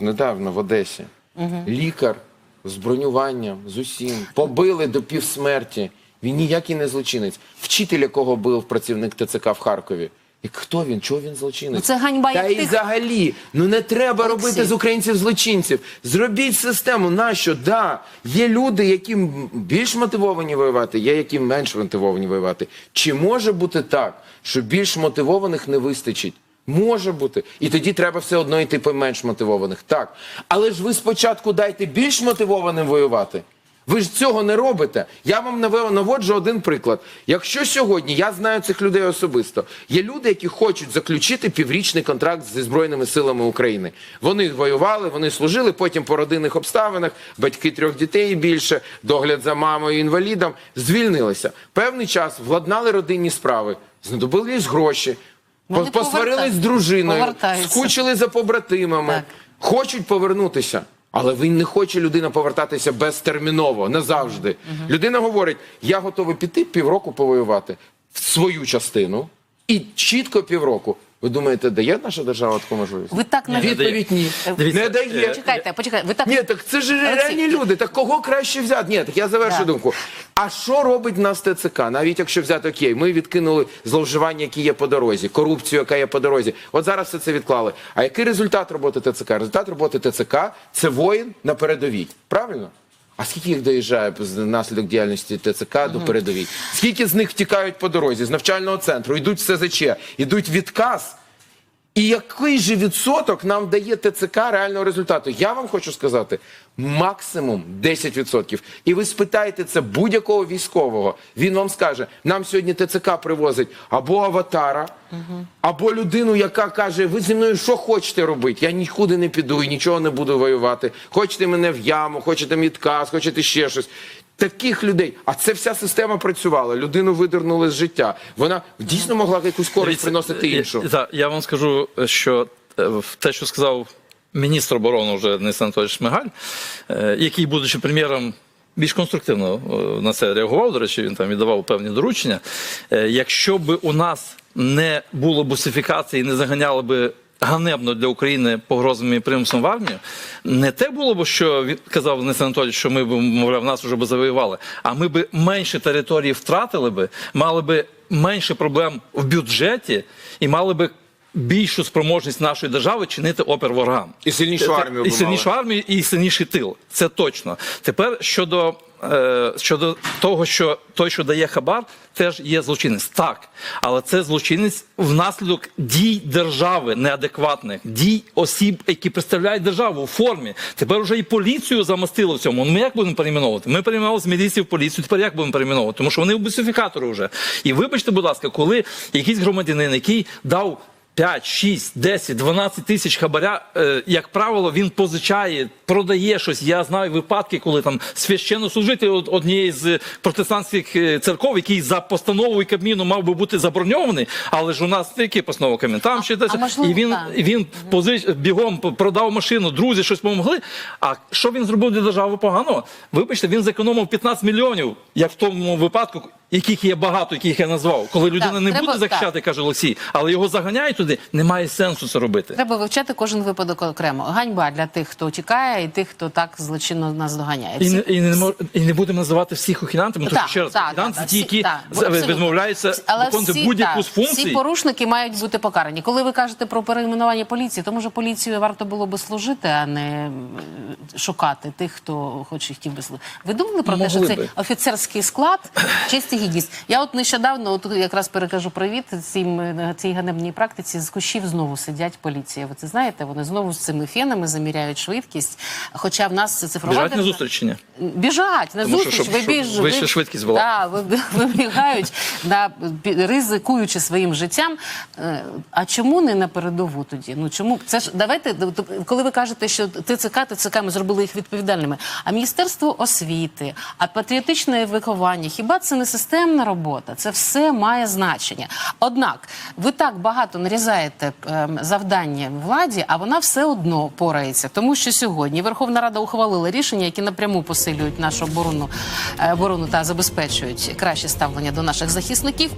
недавно в Одесі. Лікар з бронюванням, з усім. Побили до півсмерті. Він ніякий не злочинець. Вчитель, якого бив працівник ТЦК в Харкові. І хто він? Чого він злочинець? Ну, це ганьба Та як і тих- взагалі, ну не треба Олексій. робити з українців злочинців. Зробіть систему. Нащо? Да, є люди, які більш мотивовані воювати, є які менш мотивовані воювати. Чи може бути так, що більш мотивованих не вистачить? Може бути. І тоді треба все одно йти по менш мотивованих. Так. Але ж ви спочатку дайте більш мотивованим воювати. Ви ж цього не робите. Я вам наводжу один приклад. Якщо сьогодні я знаю цих людей особисто, є люди, які хочуть заключити піврічний контракт зі Збройними силами України. Вони воювали, вони служили, потім по родинних обставинах, батьки трьох дітей більше, догляд за мамою інвалідом, звільнилися. Певний час владнали родинні справи, знадобились гроші, Вони по- посварились з дружиною, скучили за побратимами, Так. хочуть повернутися. Але він не хоче людина повертатися безтерміново, назавжди. Людина говорить: я готовий піти півроку повоювати в свою частину і чітко півроку. Ви думаєте, дає наша держава таку можливість? Ви так навіть Відповідь ні. Дивіться, Не дає. Почекайте, почекайте. Ви так Ні, так це ж реальні люди. Так кого краще взяти? Ні, так я завершу Да. думку. А що робить нас ТЦК? Навіть якщо взяти окей, ми відкинули зловживання, які є по дорозі, корупцію, яка є по дорозі. От зараз все це відклали. А який результат роботи ТЦК? Результат роботи ТЦК це воїн на передовій. Правильно? А скільки їх доїжджає наслідок діяльності ТЦК до передовій? Скільки з них втікають по дорозі з навчального центру, йдуть в СЗЧ, йдуть в відказ? І який же відсоток нам дає ТЦК реального результату? Я вам хочу сказати, максимум 10%. І ви спитаєте це будь-якого військового. Він вам скаже: нам сьогодні ТЦК привозить або аватара, або людину, яка каже: ви зі мною що хочете робити? Я нікуди не піду і нічого не буду воювати. Хочете мене в яму, хочете відказ, хочете ще щось. Таких людей, а це вся система працювала. Людину видернули з життя. Вона дійсно могла якусь користь приносити е, іншу. Так, я вам скажу, що е, те, що сказав міністр оборони вже Денис Анатолійович Шмигаль, е, який, будучи прем'єром, більш конструктивно на це реагував. До речі, він там віддавав певні доручення. Якщо б у нас не було бусифікації, не заганяли би. Ганебно для України погрозами і примусом в армію. Не те було б, що казав Денис Анатолійович, що ми б, мовляв, нас вже б завоювали, а ми б менше території втратили би, мали би менше проблем в бюджеті і мали би більшу спроможність нашої держави чинити опір ворогам. І сильнішу армію І сильнішу армію, і сильніший тил. Це точно. Тепер щодо, е, щодо того, що той, що дає хабар, теж є злочинець. Так. Але це злочинець внаслідок дій держави неадекватних, дій осіб, які представляють державу у формі. Тепер вже і поліцію замостили в цьому. Ну, Ми як будемо перейменовувати? Ми перейменували з міліції в поліцію. Тепер як будемо перейменовувати? Тому що вони бусифікатори вже. І вибачте, будь ласка, коли якийсь громадянин, який дав 5, 6, 10, 12 тисяч хабаря, е, як правило, він позичає, продає щось. Я знаю випадки, коли там священнослужитель од- однієї з протестантських е, церков, який за постановою Кабміну мав би бути заброньований, але ж у нас які постанова Кабміну? Там ще десь. і він, він позич, бігом продав машину, друзі щось допомогли. А що він зробив для держави поганого? Вибачте, він зекономив 15 мільйонів, як в тому випадку. Яких є багато, яких я назвав, коли людина Так, не треба- буде захищати, так. каже Олексій, але його заганяють туди, немає сенсу це робити. Треба вивчати кожен випадок окремо. Ганьба для тих, хто тікає, і тих, хто так злочинно нас доганяє. І не, і, не і не будемо називати всіх ухилянтами, тому що ще раз це ті, які відмовляються виконувати будь-яку з функцій. Всі порушники мають бути покарані. Коли ви кажете про перейменування поліції, то може поліцію варто було би служити, а не шукати тих, хто хоче хотів би служити. Ви думали про те, що цей офіцерський склад, честь і? Я от нещодавно, от якраз перекажу привіт цим е, цій ганебній практиці. З кущів знову сидять поліція. Ви це знаєте? Вони знову з цими фенами заміряють швидкість. Хоча в нас це цифрова Біжать на зустріч чи ні? Біжать на Тому що, зустріч, щоб- щоб вибіж, вища швидкість була. Да, ви- вибігають, да, пі- ризикуючи своїм життям. Е, А чому не на передову тоді? Ну чому це ж давайте коли ви кажете, що ТЦК, ТЦК ми зробили їх відповідальними. А міністерство освіти, а патріотичне виховання, хіба це не системна робота? Це все має значення. Однак ви так багато нарізаєте ем, завдання владі, а вона все одно порається, тому що сьогодні Верховна Рада ухвалила рішення, які напряму посилюють нашу оборону, е, оборону та забезпечують краще ставлення до наших захисників.